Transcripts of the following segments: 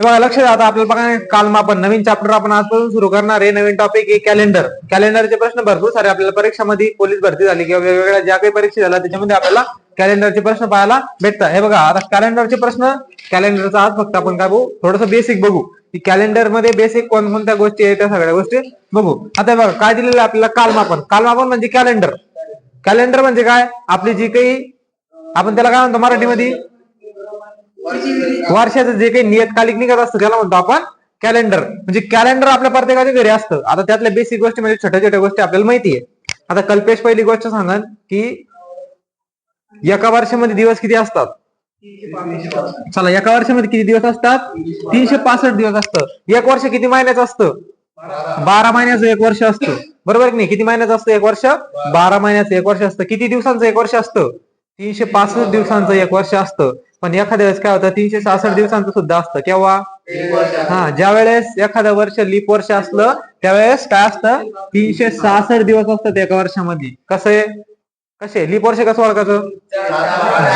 हे बघा लक्ष द्या आता आपल्याला बघा कालमापन नवीन चॅप्टर आपण आजपासून सुरू करणार आहे. नवीन टॉपिक आहे कॅलेंडर कॅलेंडरचे प्रश्न भरपूर सारे आपल्याला परीक्षामध्ये पोलीस भरती झाली किंवा वेगवेगळ्या ज्या काही परीक्षा झाल्या त्याच्यामध्ये आपल्याला कॅलेंडरचे प्रश्न पाहायला भेटतात. हे बघा आता कॅलेंडरचे प्रश्न कॅलेंडरचा आज फक्त आपण काय बघू? थोडस बेसिक बघू. की कॅलेंडरमध्ये बेसिक कोणकोणत्या गोष्टी आहेत त्या सगळ्या गोष्टी बघू. आता हे बघा काय दिलेलं आहे आपल्याला कालमापन कालमापन म्हणजे कॅलेंडर कॅलेंडर म्हणजे काय? आपली जी काही आपण त्याला काय म्हणतो मराठीमध्ये? वर्षाचं जे काही नियतकालिक निघत असतं त्याला म्हणतो आपण कॅलेंडर म्हणजे कॅलेंडर आपल्या प्रत्येकाच्या घरी असतं. आता त्यातल्या बेसिक गोष्टी म्हणजे छोट्या छोट्या गोष्टी आपल्याला माहिती आहे. आता कल्पेश पहिली गोष्ट सांगा की एका वर्षामध्ये दिवस किती असतात? चला एका वर्षामध्ये किती दिवस असतात? तीनशे पासष्ट दिवस असतं. एक वर्ष किती महिन्याचं असतं? बारा महिन्याचं एक वर्ष असतं. बरोबर की नाही? किती महिन्याचं असतं एक वर्ष? बारा महिन्याचं एक वर्ष असतं. किती दिवसांचं एक वर्ष असतं? तीनशे पासष्ट दिवसांचं एक वर्ष असतं. पण एखाद्या वेळेस काय होतं तीनशे सहासष्ट दिवसांचं सुद्धा असतं. केव्हा? हा ज्या वेळेस एखादं वर्ष लीप वर्ष असलं त्यावेळेस काय असतं? तीनशे सहासष्ट दिवस असतात एका वर्षामध्ये. कसं? आहे कसे? लीप वर्ष कसं ओळखायचं?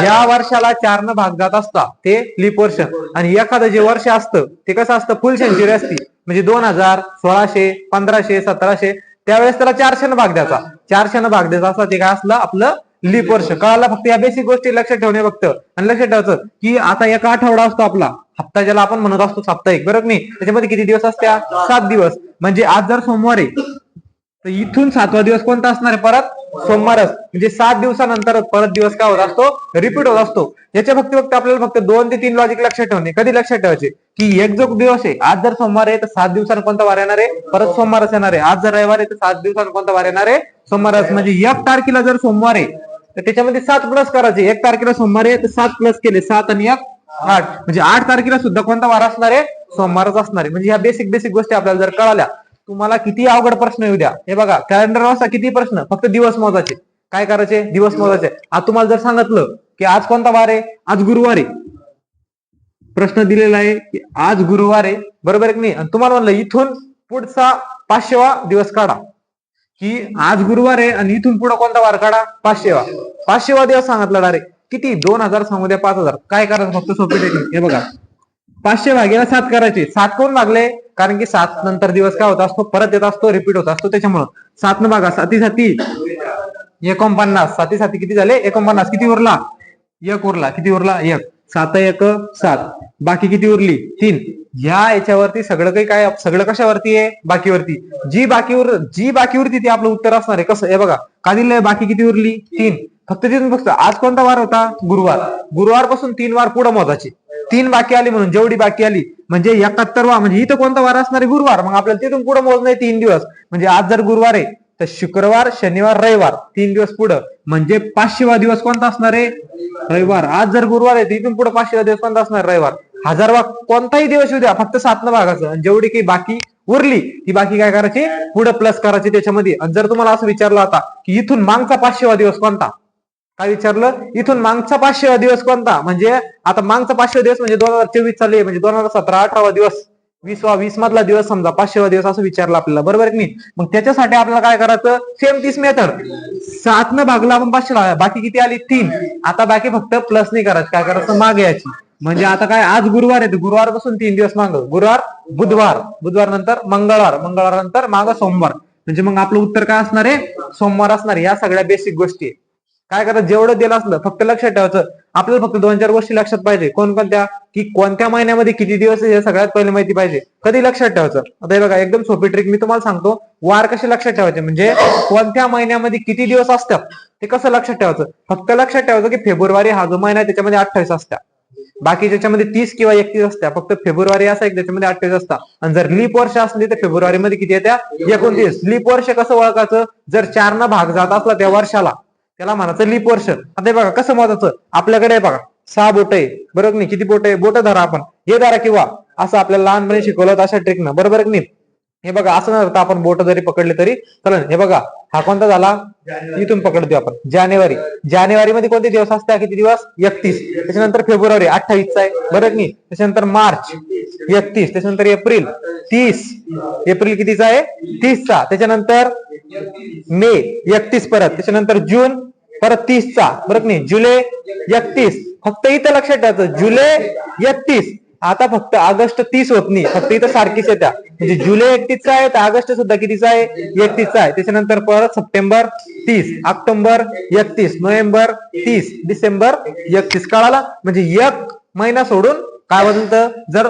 ज्या वर्षाला चारनं भाग जात असता ते लीप वर्ष. आणि एखादं जे वर्ष असतं ते कसं असतं? फुल सेंचुरी असती. म्हणजे दोन हजार सोळाशे पंधराशे सतराशे त्यावेळेस त्याला चारशे भाग द्यायचा. चारशे भाग द्यायचा असला ते काय असलं? आपलं लीप वर्ष. कळाला फक्त या बेसिक गोष्टी लक्षात ठेवणे फक्त. आणि लक्षात ठेवायचं की आता एका आठवडा असतो आपला. हप्ता ज्याला आपण म्हणत असतो साप्ताहिक. बरोबर नाही? त्याच्यामध्ये किती दिवस असत्या? सात दिवस. म्हणजे आज जर सोमवार आहे तर इथून सातवा दिवस कोणता असणार आहे? परत सोमवारच. म्हणजे सात दिवसानंतर परत दिवस काय होत असतो? रिपीट होत असतो. याच्या फक्त फक्त आपल्याला फक्त दोन ते तीन लॉजिक लक्षात ठेवणे. कधी लक्षात ठेवायचे? की एक जो दिवस आहे आज जर सोमवार आहे तर सात दिवसांनी कोणता वार येणार आहे? परत सोमवारच येणार आहे. आज जर रविवार आहे तर सात दिवसांनी कोणता वार येणार आहे? सोमवारच. म्हणजे एक तारखेला जर सोमवार आहे तर त्याच्यामध्ये सात प्लस करायचे. एक तारखेला सोमवार आहे तर सात प्लस केले. सात आणि एक आठ. म्हणजे आठ तारखेला सुद्धा कोणता वार असणार आहे? सोमवारच असणार आहे. म्हणजे ह्या बेसिक बेसिक गोष्टी आपल्याला जर कळाल्या तुम्हाला किती अवघड प्रश्न येऊ द्या. हे बघा कॅलेंडर वाजता किती प्रश्न? फक्त दिवस मोजायचे. काय करायचे? दिवस मोजायचे. आज तुम्हाला जर सांगितलं की आज कोणता वार आहे? आज गुरुवार आहे. प्रश्न दिलेला आहे की आज गुरुवार आहे. बरोबर आहे की नाही? आणि तुम्हाला म्हणलं इथून पुढचा पाचशेवा दिवस काढा. की आज गुरुवार आहे आणि इथून पुढे कोणता वार काढा पाचशेवा. पाचशेवा दिवस सांगितला डायरेक्ट किती? दोन हजार सांगू द्या पाच हजार. काय करायचं फक्त सोपी टेक्निक हे बघा. पाचशे भागेला सात करायचे. सात कोण भागले? कारण की सात नंतर दिवस काय होत असतो? परत येत असतो रिपीट होत असतो. त्याच्यामुळं सात न भागा साती साती एकोणपन्नास. साती साती किती झाले? एकोणपन्नास. किती उरला? एक उरला. किती उरला? एक. सात एक सात. बाकी किती उरली? तीन. ह्या याच्यावरती सगळं काही काय सगळं कशावरती आहे? बाकीवरती. जी बाकी उर जी बाकी उरती ती आपलं उत्तर असणार आहे. कसं? हे बघा. का दिलंय बाकी किती उरली? तीन. फक्त तिथून फक्त आज कोणता वार होता? गुरुवार. गुरुवारपासून तीन वार पुढे महत्वाची. तीन बाकी आली म्हणून जेवढी बाकी आली म्हणजे एकाहत्तरवा म्हणजे इथं कोणता वार असणार आहे? गुरुवार. मग आपल्याला तिथून पुढे मोजणं आहे तीन दिवस. म्हणजे आज जर गुरुवार आहे तर शुक्रवार शनिवार रविवार तीन दिवस पुढं. म्हणजे पाचशेवा दिवस कोणता असणार आहे? रविवार. आज जर गुरुवार आहे तर इथून पुढे पाचशेवा दिवस कोणता असणार? रविवार. हजारवा कोणताही दिवस येऊ द्या फक्त सातनं भागाचं. जेवढी काही बाकी उरली ती बाकी काय करायची? पुढे प्लस करायची त्याच्यामध्ये. आणि जर तुम्हाला असं विचारलं आता की इथून मागचा पाचशेवा दिवस कोणता? काय विचारलं? इथून मागचा पाचशेवा दिवस कोणता? म्हणजे आता मागचा पाचशे दिवस म्हणजे दोन हजार चोवीस चालू आहे म्हणजे दोन हजार सतरा अठरावा दिवस. वीसवा वीस मधला दिवस समजा पाचशेवा दिवस असं विचारलं आपल्याला. बरोबर आहे की नाही? मग त्याच्यासाठी आपल्याला काय करायचं? सेम तीस मेथड सात न भागला आपण पाचशे लावा बाकी किती आली? तीन. आता बाकी फक्त प्लस नाही करायचं. काय करायचं? मागे याची म्हणजे आता काय आज गुरुवार आहे गुरुवारपासून तीन दिवस माग. गुरुवार बुधवार. बुधवार नंतर मंगळवार. मंगळवार नंतर माग सोमवार. म्हणजे मग आपलं उत्तर काय असणार आहे? सोमवार असणार या सगळ्या बेसिक गोष्टी काय करतात? जेवढं दिलं असलं फक्त लक्षात ठेवायचं. आपल्याला फक्त दोन चार गोष्टी लक्षात पाहिजे. कोणकोणत्या? की कोणत्या महिन्यामध्ये किती दिवस आहे हे सगळ्यात पहिले माहिती पाहिजे. कधी लक्षात ठेवायचं? आता हे बघा एकदम सोपी ट्रिक मी तुम्हाला सांगतो. वार कसे लक्षात ठेवायचे? म्हणजे कोणत्या महिन्यामध्ये किती दिवस असतात? ते कसं लक्षात ठेवायचं? फक्त लक्षात ठेवायचं की फेब्रुवारी हा जो महिना त्याच्यामध्ये अठ्ठावीस असतात. बाकी ज्याच्यामध्ये तीस किंवा एकतीस असत्या फक्त फेब्रुवारी असा एक त्याच्यामध्ये अठ्ठावीस असता. आणि जर लीप वर्ष असली तर फेब्रुवारी मध्ये किती येत्या? एकोणतीस. लीप वर्ष कसं ओळखायचं? जर चार ना भाग जात असला त्या वर्षाला त्याला म्हणायचं लीप वर्ष. आता हे बघा कसं महत्वाचं? आपल्याकडे बघा सहा बोट आहे बरोबर नाही? किती बोट आहे बोट धरा आपण. हे धरा किंवा. असं आपल्याला लहानपणी शिकवलं अशा ट्रिकनं बरोबर नाही? हे बघा असं न आपण बोट जरी पकडले तरी चालेल. हे बघा हा कोणता झाला? इथून पकडतो आपण. जानेवारी. जानेवारी मध्ये कोणते दिवस असतात? किती दिवस? एकतीस. त्याच्यानंतर फेब्रुवारी अठ्ठावीसचा आहे. की नाही? त्याच्यानंतर मार्च एकतीस. त्याच्यानंतर एप्रिल तीस. एप्रिल कितीचा आहे? तीसचा. त्याच्यानंतर मे एकतीस परत. त्याच्यानंतर जून परत तीसचा. की नाही? जुलै एकतीस. फक्त इथं लक्षात ठेवायचं. जुलै एकतीस. आता फक्त ऑगस्ट तीस होत नाही. फक्त इथं सारखीच येत्या म्हणजे जुलै एकतीसचा आहे तर ऑगस्ट सुद्धा कितीचा आहे? एकतीसचा आहे. त्याच्यानंतर परत सप्टेंबर तीस ऑक्टोबर एकतीस नोव्हेंबर तीस डिसेंबर एकतीस. कळाला? म्हणजे एक महिना सोडून काय बदलतं जर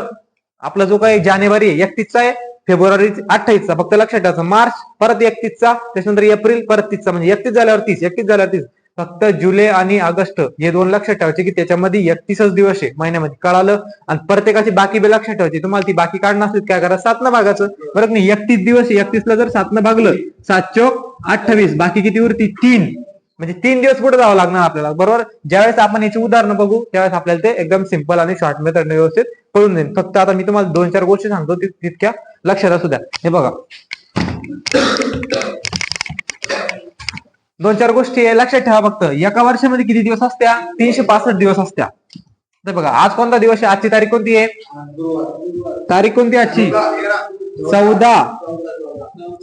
आपला जो काही जानेवारी आहे एकतीसचा आहे फेब्रुवारी अठ्ठावीसचा फक्त लक्षात ठेवायचं मार्च परत एकतीसचा त्याच्यानंतर एप्रिल परत तीसचा म्हणजे एकतीस झाल्यावर तीस एकतीस झाल्यावर तीस. फक्त जुलै आणि ऑगस्ट हे दोन लक्षात ठेवायचे की त्याच्यामध्ये एकतीसच दिवस आहे महिन्यामध्ये. कळालं? आणि प्रत्येकाची बाकी बी लक्षात ठेवायची. तुम्हाला ती बाकी काढणं असेल काय करा? सातनं भागाचं. बरं नाही? एकतीस दिवस एकतीसला जर सातनं भागलं सात चौक अठ्ठावीस. बाकी किती उरती? तीन. म्हणजे तीन दिवस पुढे जावं लागणार आपल्याला. बरोबर? ज्यावेळेस आपण याची उदाहरणं बघू त्यावेळेस आपल्याला ते एकदम सिंपल आणि शॉर्ट मेथड व्यवस्थित कळून जाईल. फक्त आता मी तुम्हाला दोन चार गोष्टी सांगतो तितक्या लक्षात असू द्या. हे बघा. दोन चार गोष्टी आहे, लक्षात ठेवा फक्त. एका वर्षामध्ये किती दिवस असत्या? तीनशे पासष्ट दिवस असत्या. तर बघा आज कोणता दिवस आहे? आजची तारीख कोणती आहे? तारीख कोणती आहे आजची? चौदा.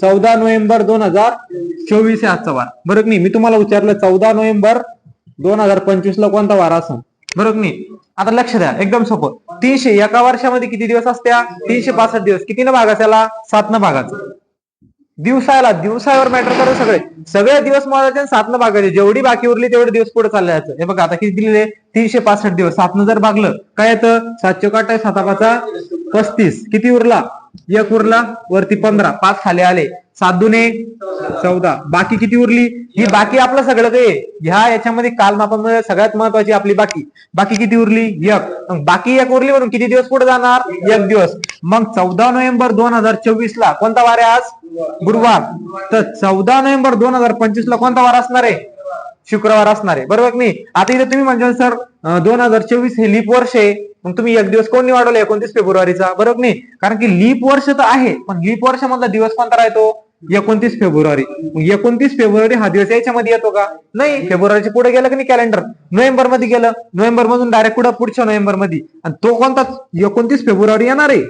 चौदा नोव्हेंबर दोन हजार चोवीस आहे आजचा वार. बरोबर नाही? मी तुम्हाला विचारलं चौदा नोव्हेंबर दोन हजार पंचवीस ला कोणता वार असेल? बरोबर नाही? आता लक्ष द्या एकदम सोपं. तीनशे एका वर्षामध्ये किती दिवस असत्या? तीनशे पासष्ट दिवस. किती ना भागाचं त्याला सात न भागाचं दिवसाला दिवसावर मॅटर करत सगळे. सगळे दिवस मोजायचे सातनं भागायचे. जेवढी बाकी उरली तेवढे दिवस पुढे चालले जायचं. हे बघा आता किती दिलेले तीनशे पासष्ट दिवस. सातनं जर भागलं काय येतं? सातशे काट आहे पस्तीस. किती उरला? एक उरला वरती पंधरा. पाच खाली आले. सात दुने चौदा. बाकी किती उरली? ही बाकी आपलं सगळं काही ह्या याच्यामध्ये कालमापामध्ये सगळ्यात महत्वाची आपली बाकी. बाकी किती उरली? एक. बाकी एक उरली म्हणून किती दिवस पुढे जाणार? एक दिवस. मग चौदा नोव्हेंबर दोन हजार चोवीस ला कोणता वार आहे आज? गुरुवार तर चौदा नोव्हेंबर दोन हजार पंचवीस ला कोणता वार असणार आहे? शुक्रवार असणार आहे. बरोबर नाही? आता इथे तुम्ही म्हणजे सर दोन हजार चोवीस हे लीप वर्ष आहे. मग तुम्ही एक दिवस कोण निवडवलं एकोणतीस फेब्रुवारीचा. बरोबर नाही? कारण की लीप वर्ष तर आहे. पण लीप वर्षामधला दिवस कोणता राहतो? एकोणतीस फेब्रुवारी. मग एकोणतीस फेब्रुवारी हा दिवस याच्यामध्ये येतो का? नाही. फेब्रुवारीच्या पुढे गेलं की नाही कॅलेंडर नोव्हेंबरमध्ये गेलं. नोव्हेंबर मधून डायरेक्ट पुढे पुढच्या नोव्हेंबरमध्ये आणि तो कोणता? एकोणतीस फेब्रुवारी येणार आहे.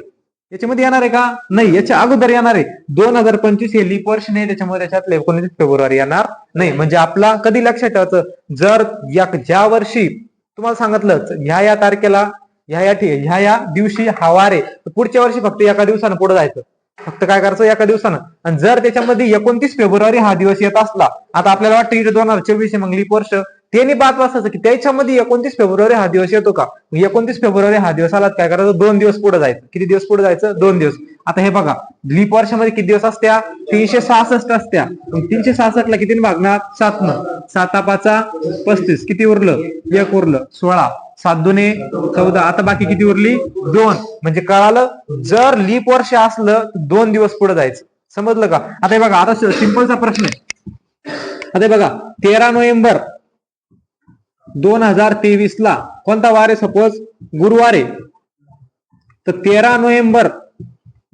याच्यामध्ये येणार आहे का? नाही. याच्या अगोदर येणार आहे. दोन हजार पंचवीस हे लीप वर्ष नाही. त्याच्यामुळे त्याच्यात एकोणतीस फेब्रुवारी येणार नाही. म्हणजे आपला कधी लक्षात ठेवायचं? जर या ज्या वर्षी तुम्हाला सांगितलं ह्या या तारखेला ह्या या ह्या या दिवशी हा वार आहे पुढच्या वर्षी फक्त एका दिवसानं पुढे जायचं. फक्त काय करायचं? एका दिवसानं. आणि जर त्याच्यामध्ये एकोणतीस फेब्रुवारी हा दिवस येत असला आता आपल्याला वाटतं दोन हजार चोवीस आहे मग लीप वर्ष त्यांनी बात वाचायचं की त्याच्यामध्ये एकोणतीस फेब्रुवारी हा दिवस येतो का? एकोणतीस फेब्रुवारी हा दिवस आला काय करायचं? दोन दिवस पुढे जायचं. किती दिवस पुढे जायचं? दोन दिवस. आता हे बघा लीप वर्षामध्ये किती दिवस असत्या? तीनशे सहासष्ट असत्या. तीनशे सहासष्ट ला किती भागणार? सात न. साता पाचा पस्तीस. किती उरलं? एक उरलं. सोळा. सात दोने चौदा. आता बाकी किती उरली? दोन. म्हणजे कळालं जर लीप वर्ष असलं तर दोन दिवस पुढे जायचं. समजलं का? आता हे बघा आता सिंपलचा प्रश्न आहे. आता हे बघा तेरा नोव्हेंबर. दोन हजार तेवीस ला कोणता वार आहे सपोज गुरुवार आहे. तर तेरा नोव्हेंबर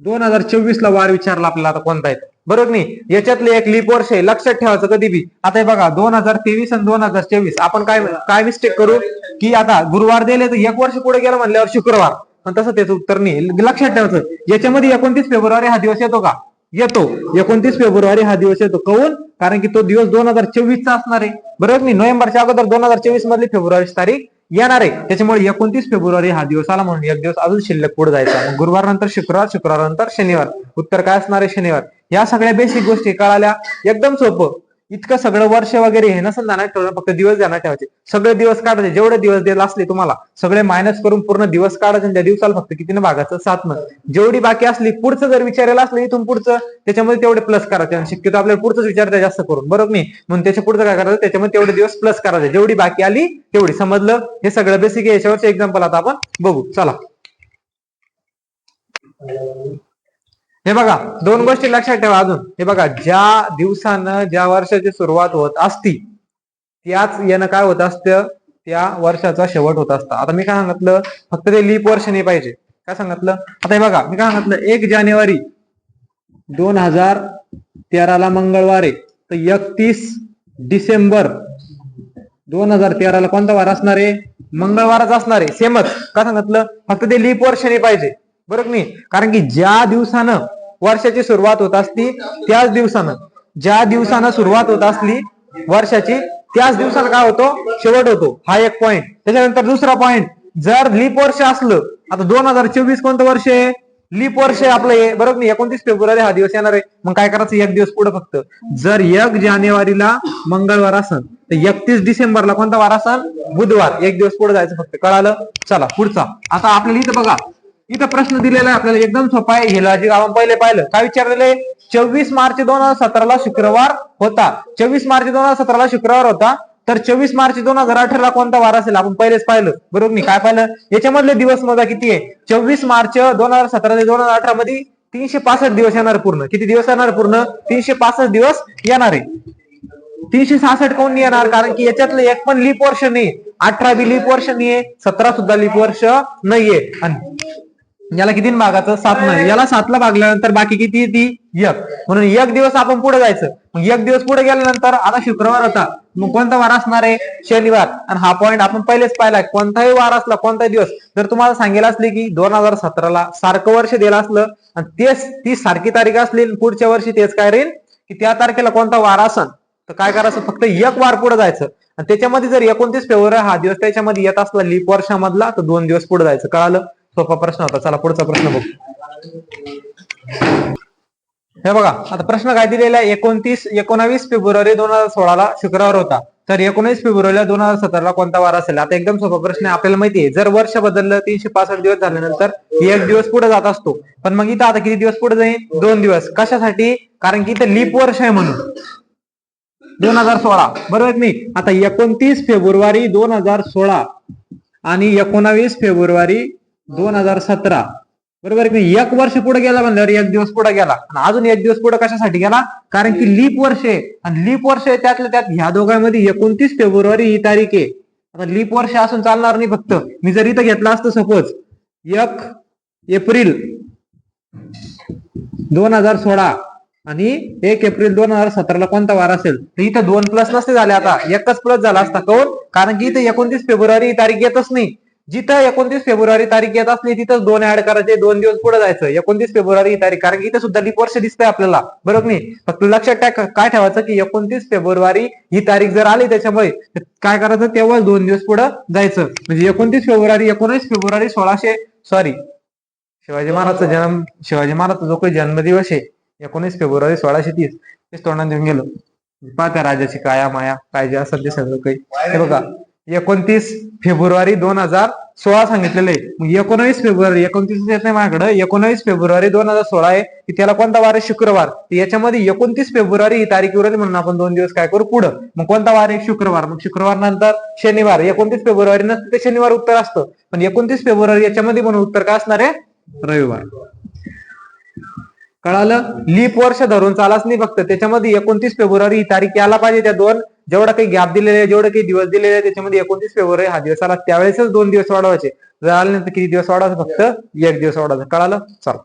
दोन हजार चोवीस ला वार विचारला आपल्याला आता कोणता आहे. बरोबर नाही? याच्यातले एक लीप वर्ष आहे. लक्षात ठेवायचं कधी बी. आता हे बघा दोन हजार तेवीस आणि दोन हजार चोवीस. आपण काय काय मिस्टेक करू? की आता गुरुवार दिले तर एक वर्ष पुढे गेलं म्हणल्यावर शुक्रवार. पण तसं त्याचं उत्तर नाही. लक्षात ठेवायचं. याच्यामध्ये एकोणतीस फेब्रुवारी हा दिवस येतो का? येतो. एकोणतीस फेब्रुवारी हा दिवस येतो. कहून कारण की तो दिवस दोन हजार चोवीस चा असणार आहे. बरोबर नाही? नोव्हेंबरच्या अगोदर दोन हजार चोवीस मधली फेब्रुवारीची तारीख येणार आहे. त्याच्यामुळे एकोणतीस फेब्रुवारी हा दिवस आला म्हणून एक दिवस अजून शिल्लक पुढे जायचा गुरुवार नंतर शुक्रवार शुक्रवार नंतर शनिवार. उत्तर काय असणार आहे? शनिवार. या सगळ्या बेसिक गोष्टी कळाल्या. एकदम सोपं. इतकं सगळं वर्ष वगैरे हे नसेल जाणार ठेवलं फक्त दिवस जाणार ठेवायचे. सगळे दिवस काढायचे. जेवढे दिवस दिले असले तुम्हाला सगळे मायनस करून पूर्ण दिवस काढायचे त्या दिवसाला फक्त कितीने भागाचं? सातनं जेवढी बाकी असली पुढचं जर विचारायला असलं इथून पुढचं त्याच्यामध्ये तेवढे प्लस करायचे. आणि शक्यतो आपल्याला पुढचं विचारते जास्त करून. बरोबर नाही? म्हणून त्याच्या पुढचं काय करायचं? त्याच्यामध्ये तेवढे दिवस प्लस करायचे. जेवढी बाकी आली तेवढी. समजलं? हे सगळं बेसिक आहे. याच्यावरचे एक्झाम्पल आता आपण बघू. चला. हे बघा दोन गोष्टी लक्षात ठेवा अजून. हे बघा ज्या दिवसानं ज्या वर्षाची सुरुवात होत असती त्याच यानं काय होत असतं? त्या वर्षाचा शेवट होत असता. आता मी काय सांगितलं? फक्त ते लीप वर्ष नाही पाहिजे. काय सांगितलं? आता हे बघा मी काय सांगितलं? एक जानेवारी दोन हजार तेराला मंगळवार आहे. तर एकतीस डिसेंबर दोन हजार तेराला कोणता वार असणार आहे? मंगळवारच असणार आहे. सेमच. का सांगितलं? फक्त ते लीप वर्ष नाही पाहिजे. बरोबर नाही? कारण की ज्या दिवसानं वर्षाची सुरुवात होत असती त्याच दिवसानं. ज्या दिवसानं सुरुवात होत असली वर्षाची त्याच दिवसानं काय होतो? शेवट होतो. हा एक पॉईंट त्याच्यानंतर दुसरा पॉईंट जर लीप वर्ष असलं आता दोन हजार चोवीस कोणतं वर्ष आहे? लीप वर्ष आहे आपलं हे. बरोबर नाही? एकोणतीस फेब्रुवारी हा दिवस येणार आहे. मग काय करायचं? एक दिवस पुढे फक्त. जर एक जानेवारीला मंगळवार असन तर एकतीस डिसेंबरला कोणता वार असन बुधवार. एक दिवस पुढे जायचं फक्त. कळालं? चला पुढचा. आता आपल्याला इथं बघा. इथं प्रश्न दिलेला आहे आपल्याला एकदम सोपा आहे. हे लॉजिक आपण पहिले पाहिलं. काय विचारलेलं आहे? चोवीस मार्च दोन हजार सतराला शुक्रवार होता. चोवीस मार्च दोन हजार सतराला शुक्रवार होता. तर चोवीस मार्च दोन हजार अठराला कोणता वार असेल? आपण पहिलेच पाहिलं. बरोबर नाही? काय पाहिलं? याच्यामधले दिवस मोजा किती आहे? चोवीस मार्च दोन हजार सतरा ते दोन हजार अठरा मध्ये तीनशे पासष्ट दिवस येणार पूर्ण. किती दिवस येणार पूर्ण? तीनशे पासष्ट दिवस येणार आहे. तीनशे सहासष्ट कोण नाही येणार? कारण की याच्यातलं एक पण लीप वर्ष नाही. अठरा बी लीप वर्ष नाहीये. सतरा सुद्धा लीप वर्ष नाहीये. आणि याला किती भागाचं? सात नाही याला सातला भागल्यानंतर बाकी किती येते? एक. म्हणून एक दिवस आपण पुढे जायचं. मग एक दिवस पुढे गेल्यानंतर आता शुक्रवार होता. मग कोणता वार असणार आहे? शनिवार. आणि हा पॉईंट आपण पहिलेच पाहिला कोणताही वार असला कोणताही दिवस जर तुम्हाला सांगेल असले की दोन हजार सतराला सारखं वर्ष दिलं असलं आणि तेच ती सारखी तारीख असली पुढच्या वर्षी तेच काय राहील? की त्या तारखेला कोणता वार असन तर काय करायचं? फक्त एक वार पुढे जायचं. आणि त्याच्यामध्ये जर एकोणतीस फेब्रुवारी हा दिवस त्याच्यामध्ये येत असला लीप वर्षामधला तर दोन दिवस पुढे जायचं. कळालं? सोपा प्रश्न होता. चला पुढचा प्रश्न बघू. हे बघा आता प्रश्न काय दिलेला एकोणतीस एकोणावीस फेब्रुवारी दोन हजार सोळाला शुक्रवार होता. तर एकोणीस फेब्रुवारीला दोन हजार सतराला कोणता वार असेल? आता एकदम सोपा प्रश्न आहे आपल्याला माहिती आहे. जर वर्ष बदललं तीनशे पासष्ट दिवस झाल्यानंतर एक दिवस पुढे जात असतो. पण मग इथं आता किती दिवस पुढे जाईल? दोन दिवस. कशासाठी? कारण की इथं लीप वर्ष आहे म्हणून. दोन हजार सोळा. बरोबर नाही? आता एकोणतीस फेब्रुवारी दोन हजार सोळा आणि एकोणावीस फेब्रुवारी दोन हजार सतरा. बरोबर की एक वर्ष पुढे गेला म्हणल्यावर एक दिवस पुढे गेला. आणि अजून एक दिवस पुढे कशासाठी गेला? कारण की लीप वर्ष आहे. आणि लीप वर्ष आहे त्यातल्या त्यात ह्या दोघांमध्ये एकोणतीस फेब्रुवारी ही तारीख आहे. आता लीप वर्ष असून चालणार नाही फक्त. मी जर इथं घेतला असतं सपोज एक एप्रिल दोन हजार सोळा आणि एक एप्रिल दोन हजार सतराला कोणता वार असेल? तर इथं दोन प्लस नसते झाले आता. एकच प्लस झाला असता. कौन कारण की इथं एकोणतीस फेब्रुवारी ही तारीख येतच नाही. जिथं एकोणतीस फेब्रुवारी तारीख येत असली तिथं दोन ऍड करायचे दोन दिवस पुढे जायचं. एकोणतीस फेब्रुवारी ही तारीख कारण की इथं सुद्धा लीप वर्ष दिसतंय आपल्याला. बरोबर नाही? फक्त लक्षात टाक काय ठेवायचं की एकोणतीस फेब्रुवारी ही तारीख जर आली त्याच्यामुळे काय करायचं? तेव्हा दोन दिवस पुढे जायचं. म्हणजे एकोणतीस फेब्रुवारी एकोणीस फेब्रुवारी सोळाशे सॉरी शिवाजी महाराजचा जन्म शिवाजी महाराजचा जो काही जन्मदिवस आहे एकोणीस फेब्रुवारी सोळाशे तीस तेच तोंडात देऊन गेलो. पाहत्या राजाची काया माया काय जे असेल ते सगळं काही. हे बघा एकोणतीस फेब्रुवारी दोन हजार सोळा सांगितलेलं आहे मग एकोणवीस फेब्रुवारी एकोणतीस येत नाही माझ्याकडे. एकोणवीस फेब्रुवारी दोन हजार सोळा आहे. की त्याला कोणता वार आहे? शुक्रवार. याच्यामध्ये एकोणतीस फेब्रुवारी ही तारीख उरली म्हणून आपण दोन दिवस काय करू? पुढं. मग कोणता वार आहे? शुक्रवार. मग शुक्रवार नंतर शनिवार. एकोणतीस फेब्रुवारी नसते ते शनिवार उत्तर असतं. पण एकोणतीस फेब्रुवारी याच्यामध्ये म्हणून उत्तर काय असणार आहे? रविवार. कळालं? लीप वर्ष धरून चालाच नाही फक्त. त्याच्यामध्ये एकोणतीस फेब्रुवारी ही तारीख यायला पाहिजे त्या दोन जेवढा काही गॅप दिलेला आहे जेवढे काही दिवस दिलेले आहे त्याच्यामध्ये एकोणतीस फेब्रुवारी हा दिवस आला. त्यावेळेसच दोन दिवस वाढवायचे. जर आले नाही तर किती दिवस वाढवायचं? फक्त एक दिवस वाढवायचं. कळालं? चला.